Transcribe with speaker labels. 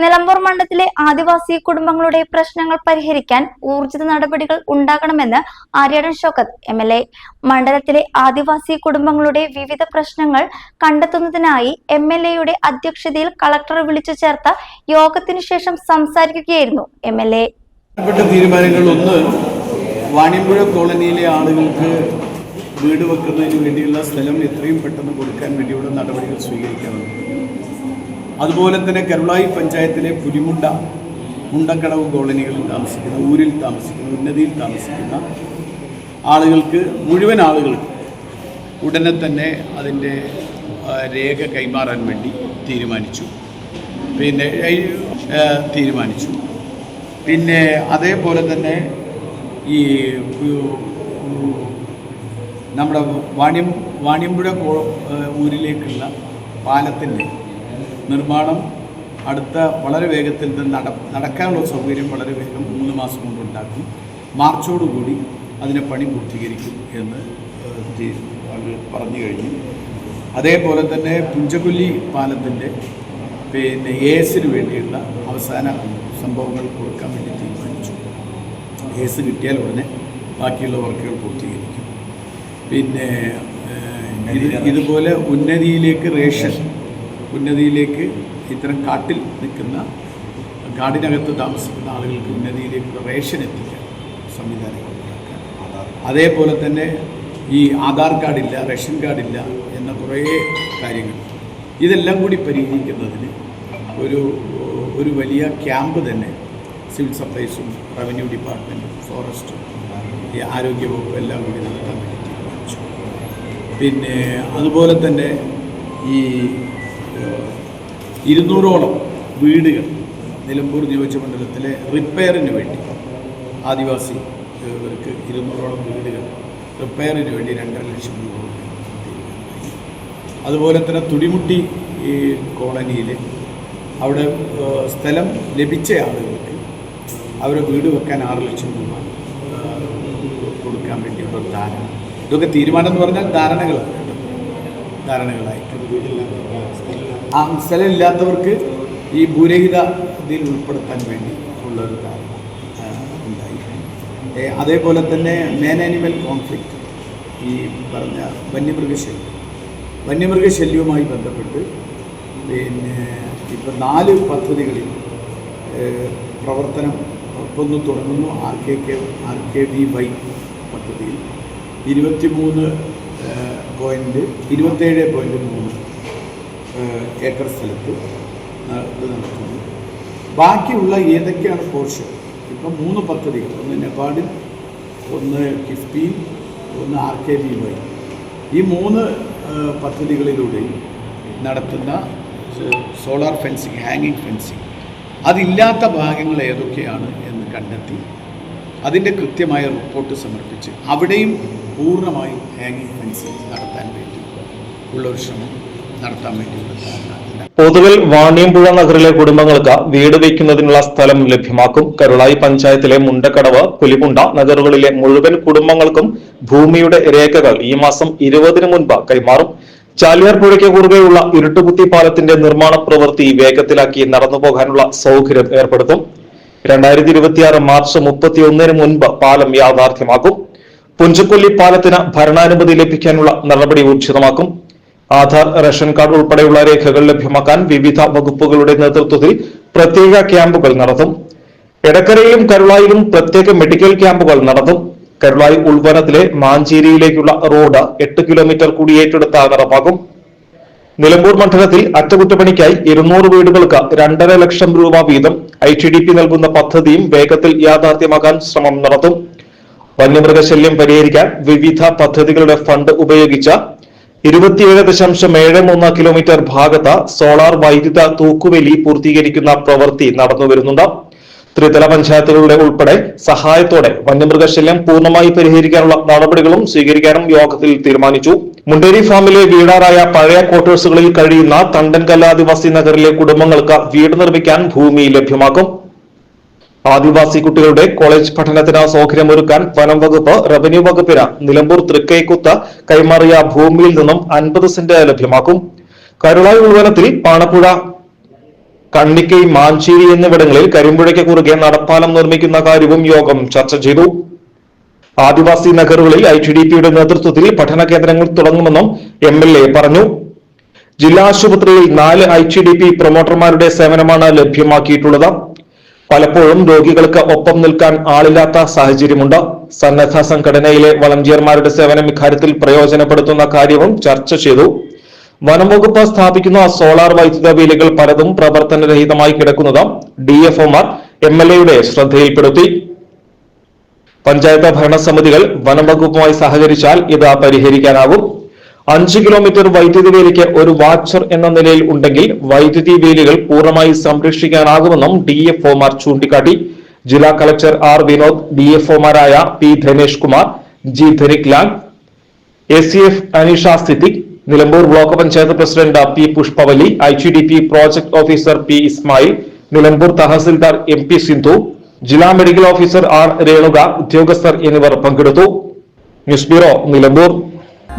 Speaker 1: നിലമ്പൂർ മണ്ഡലത്തിലെ ആദിവാസി കുടുംബങ്ങളുടെ പ്രശ്നങ്ങൾ പരിഹരിക്കാൻ ഊർജിത നടപടികൾ ഉണ്ടാകണമെന്ന് Aryadan Shoukath M L A. മണ്ഡലത്തിലെ ആദിവാസി കുടുംബങ്ങളുടെ വിവിധ പ്രശ്നങ്ങൾ കണ്ടെത്തുന്നതിനായി എം എൽ എയുടെ അധ്യക്ഷതയിൽ കളക്ടർ വിളിച്ചു ചേർത്ത യോഗത്തിനു ശേഷം സംസാരിക്കുകയായിരുന്നു എം എൽ എ.
Speaker 2: തീരുമാനങ്ങൾ ഒന്ന് വാണിയമ്പുഴ കോളനിയിലെ ആളുകൾക്ക് വീട് വെക്കുന്നതിന് വേണ്ടിയുള്ള സ്ഥലം എത്രയും പെട്ടെന്ന് കൊടുക്കാൻ വേണ്ടിയുള്ള നടപടികൾ സ്വീകരിക്കണം അതുപോലെ തന്നെ കരുളായി പഞ്ചായത്തിലെ പുലിമുണ്ട മുണ്ടക്കടവ് കോളനികളിൽ താമസിക്കുന്ന ഊരിൽ താമസിക്കുന്ന ഉന്നതിയിൽ താമസിക്കുന്ന ആളുകൾക്ക് മുഴുവൻ ആളുകൾക്ക് ഉടനെ തന്നെ അതിന്റെ രേഖ കൈമാറാൻ വേണ്ടി തീരുമാനിച്ചു. പിന്നെ തീരുമാനിച്ചു. പിന്നെ അതേപോലെ തന്നെ ഈ നമ്മുടെ വാണിയം വാണിയമ്പുഴ ഊരിലേക്കുള്ള പാലത്തിന്റെ നിർമ്മാണം അടുത്ത വളരെ വേഗത്തിൽ നട നടക്കാനുള്ള സൗകര്യം വളരെ വേഗം മൂന്ന് മാസം കൊണ്ട് ഉണ്ടാക്കും. മാർച്ചോടുകൂടി അതിനെ പണി പൂർത്തീകരിക്കും എന്ന് പറഞ്ഞു കഴിഞ്ഞു. അതേപോലെ തന്നെ പുഞ്ചകുല്ലി പാലത്തിന്റെ പിന്നെ എസിന് വേണ്ടിയുള്ള അവസാന സംഭവങ്ങൾ കൊടുക്കാൻ വേണ്ടി തീരുമാനിച്ചു. എസ് കിട്ടിയാൽ ഉടനെ ബാക്കിയുള്ള വർക്കുകൾ പൂർത്തീകരിക്കും. പിന്നെ ഇതുപോലെ ഉന്നതിയിലേക്ക് റേഷൻ ഉന്നതിയിലേക്ക് ഇത്തരം കാട്ടിൽ നിൽക്കുന്ന കാടിനകത്ത് താമസിക്കുന്ന ആളുകൾക്ക് ഉന്നതിയിലേക്ക് റേഷൻ എത്തിക്കാൻ സംവിധാനങ്ങൾ അതേപോലെ തന്നെ ഈ ആധാർ കാർഡില്ല റേഷൻ കാർഡില്ല എന്ന കുറേ കാര്യങ്ങൾ. ഇതെല്ലാം കൂടി പരിഹരിക്കുന്നതിന് ഒരു ഒരു വലിയ ക്യാമ്പ് തന്നെ സിവിൽ സപ്ലൈസും റവന്യൂ ഡിപ്പാർട്ട്മെന്റും ഫോറസ്റ്റും ഈ ആരോഗ്യവകുപ്പും എല്ലാം കൂടി നടത്താൻ വേണ്ടി പിന്നെ അതുപോലെ തന്നെ ഈ ഇരുന്നൂറോളം വീടുകൾ നിലമ്പൂർ നിയോജകമണ്ഡലത്തിലെ റിപ്പയറിന് വേണ്ടി ആദിവാസി ഇവർക്ക് ഇരുന്നൂറോളം വീടുകൾ റിപ്പയറിന് വേണ്ടി രണ്ടര ലക്ഷം രൂപ അതുപോലെ തന്നെ തുടിമുട്ടി ഈ കോളനിയിൽ അവിടെ സ്ഥലം ലഭിച്ച ആളുകൾക്ക് അവരെ വീട് വെക്കാൻ ആറ് ലക്ഷം രൂപ കൊടുക്കാൻ വേണ്ടിയുള്ള ധാരണ. ഇതൊക്കെ തീരുമാനം എന്ന് പറഞ്ഞാൽ ധാരണകളാണ്. ധാരണകളായിട്ട്. ആ സ്ഥലമില്ലാത്തവർക്ക് ഈ ഭൂരഹിത ഇതിൽ ഉൾപ്പെടുത്താൻ വേണ്ടി ഉള്ള ഒരു കാരണം ഉണ്ടായി. അതേപോലെ തന്നെ മേൻ ആനിമൽ കോൺഫ്ലിക്റ്റ് ഈ പറഞ്ഞ വന്യമൃഗശല്യം. വന്യമൃഗശല്യവുമായി ബന്ധപ്പെട്ട് പിന്നെ ഇപ്പം നാല് പദ്ധതികളിൽ പ്രവർത്തനം ഒന്ന് തുടങ്ങുന്നു R K K R K V Y പദ്ധതിയിൽ. ഇരുപത്തി മൂന്ന് പോയിന്റ് ഇരുപത്തേഴ് പോയിന്റ് മൂന്ന് ഏക്കർ സ്ഥലത്ത്. ഇത് നടത്തുന്നു ബാക്കിയുള്ള ഏതൊക്കെയാണ് പോർഷൻ ഇപ്പം മൂന്ന് പദ്ധതികൾ. ഒന്ന് നെബാഡിൽ ഒന്ന് കിഫ്ബിയിൽ ഒന്ന് ആർ കെ ബി വൈ ഈ മൂന്ന് പദ്ധതികളിലൂടെയും നടത്തുന്ന സോളാർ ഫെൻസിങ് ഹാങ്ങിങ് ഫെൻസിങ്. അതില്ലാത്ത ഭാഗങ്ങൾ ഏതൊക്കെയാണ് എന്ന് കണ്ടെത്തി അതിന്റെ കൃത്യമായ റിപ്പോർട്ട് സമർപ്പിച്ച് അവിടെയും പൂർണമായും ഹാങ്ങിങ് ഫെൻസിങ് നടത്താൻ വേണ്ടി ഉള്ള ഒരു ശ്രമം. നടത്താൻ വേണ്ടി.
Speaker 3: പൊതുവിൽ വാണിയമ്പുഴ നഗറിലെ കുടുംബങ്ങൾക്ക് വീട് വയ്ക്കുന്നതിനുള്ള സ്ഥലം ലഭ്യമാക്കും. കരുളായി പഞ്ചായത്തിലെ മുണ്ടക്കടവ് പുലിമുണ്ട നഗറുകളിലെ മുഴുവൻ കുടുംബങ്ങൾക്കും ഭൂമിയുടെ രേഖകൾ ഈ മാസം ഇരുപതിനു മുൻപ് കൈമാറും. ചാലിയാർ പുഴയ്ക്ക് കുറുകെയുള്ള ഇരുട്ടുകുത്തി പാലത്തിന്റെ നിർമ്മാണ പ്രവൃത്തി വേഗത്തിലാക്കി നടന്നുപോകാനുള്ള സൗകര്യം ഏർപ്പെടുത്തും. രണ്ടായിരത്തി ഇരുപത്തിയാറ് മാർച്ച് മുപ്പത്തി ഒന്നിന് മുൻപ് പാലം യാഥാർത്ഥ്യമാക്കും. പുഞ്ചക്കൊല്ലി പാലത്തിന് ഭരണാനുമതി ലഭിക്കാനുള്ള നടപടി ഊർജിതമാക്കും. ആധാർ റേഷൻ കാർഡ് ഉൾപ്പെടെയുള്ള രേഖകൾ ലഭ്യമാക്കാൻ വിവിധ വകുപ്പുകളുടെ നേതൃത്വത്തിൽ പ്രത്യേക ക്യാമ്പുകൾ നടത്തും. എടക്കരയിലും കരുളായിലും പ്രത്യേക മെഡിക്കൽ ക്യാമ്പുകൾ നടത്തും. കരുളായി ഉൾവനത്തിലെ മാഞ്ചേരിയിലേക്കുള്ള റോഡ് എട്ട് കിലോമീറ്റർ കൂടി ഏറ്റെടുത്ത നടപ്പാക്കും നിലമ്പൂർ മണ്ഡലത്തിൽ അറ്റകുറ്റപ്പണിക്കായി ഇരുന്നൂറ് വീടുകൾക്ക് രണ്ടര ലക്ഷം രൂപ വീതം ഐ ടി ഡി പി നൽകുന്ന പദ്ധതിയും വേഗത്തിൽ യാഥാർത്ഥ്യമാക്കാൻ ശ്രമം നടത്തും. വന്യമൃഗശല്യം പരിഹരിക്കാൻ വിവിധ പദ്ധതികളുടെ ഫണ്ട് ഉപയോഗിച്ച് ഇരുപത്തിയേഴ് ദശാംശം ഏഴ് മൂന്ന് കിലോമീറ്റർ ഭാഗത്ത് സോളാർ വൈദ്യുത തൂക്കുവേലി പൂർത്തീകരിക്കുന്ന പ്രവൃത്തി നടന്നു വരുന്നുണ്ട്. ത്രിതല പഞ്ചായത്തുകളുടെ ഉൾപ്പെടെ സഹായത്തോടെ വന്യമൃഗശല്യം പൂർണമായി പരിഹരിക്കാനുള്ള നടപടികളും സ്വീകരിക്കാനും യോഗത്തിൽ തീരുമാനിച്ചു. മുണ്ടേരി ഫാമിലെ വീടാറായ പഴയ ക്വാർട്ടേഴ്സുകളിൽ കഴിയുന്ന തണ്ടൻകല്ല ആദിവാസി നഗറിലെ കുടുംബങ്ങൾക്ക് വീട് നിർമ്മിക്കാൻ ഭൂമി ലഭ്യമാക്കും. ആദിവാസി കുട്ടികളുടെ കോളേജ് പഠനത്തിന് സൗകര്യമൊരുക്കാൻ വനം വകുപ്പ് റവന്യൂ വകുപ്പിന് നിലമ്പൂർ തൃക്കൈക്കുത്ത് കൈമാറിയ ഭൂമിയിൽ നിന്നും അൻപത് സെന്റ് ലഭ്യമാക്കും. കരുളായി ഉൾവനത്തിൽ പാണപ്പുഴ കണ്ണിക്കൈ മാഞ്ചേരി എന്നിവിടങ്ങളിൽ കരിമ്പുഴയ്ക്ക് കുറുകെ നടപ്പാലം നിർമ്മിക്കുന്ന കാര്യവും യോഗം ചർച്ച ചെയ്തു. ആദിവാസി നഗറുകളിൽ ഐ ടി ഡി പിയുടെ നേതൃത്വത്തിൽ പഠന കേന്ദ്രങ്ങൾ തുടങ്ങുമെന്നും എം എൽ എ പറഞ്ഞു. ജില്ലാ ആശുപത്രിയിൽ നാല് ഐ ടി ഡി പി പ്രൊമോട്ടർമാരുടെ സേവനമാണ് ലഭ്യമാക്കിയിട്ടുള്ളത്. പലപ്പോഴും രോഗികൾക്ക് ഒപ്പം നിൽക്കാൻ ആളില്ലാത്ത സാഹചര്യമുണ്ട്. സന്നദ്ധ സംഘടനയിലെ വളണ്ടിയർമാരുടെ സേവനം ഇക്കാര്യത്തിൽ പ്രയോജനപ്പെടുത്തുന്ന കാര്യവും ചർച്ച ചെയ്തു. വനംവകുപ്പ് സ്ഥാപിക്കുന്ന സോളാർ വൈദ്യുത വീലുകൾ പലതും പ്രവർത്തനരഹിതമായി കിടക്കുന്നത് ഡി എഫ് ഒമാർ എം എൽ എയുടെ ശ്രദ്ധയിൽപ്പെടുത്തി. പഞ്ചായത്ത് ഭരണസമിതികൾ വനംവകുപ്പുമായി സഹകരിച്ചാൽ ഇത് പരിഹരിക്കാനാകും. അഞ്ച് കിലോമീറ്റർ വൈദ്യുതി വേലിക്ക് ഒരു വാച്ചർ എന്ന നിലയിൽ ഉണ്ടെങ്കിൽ വൈദ്യുതി വേലികൾ പൂർണമായി സംരക്ഷിക്കാനാകുമെന്നും ഡി എഫ് ഒമാർ ചൂണ്ടിക്കാട്ടി. ജില്ലാ collector R Vinod D F ഒമാരായ P Dhanesh Kumar G Dhanik Lal A C F Aneesha Siddique Nilambur block panchayat president P Pushpavali I T D P project officer P Ismail Nilambur tahsildar M P Sindhu ജില്ലാ medical officer R Renuka ഉദ്യോഗസ്ഥർ എന്നിവർ പങ്കെടുത്തു. News bureau Nilambur.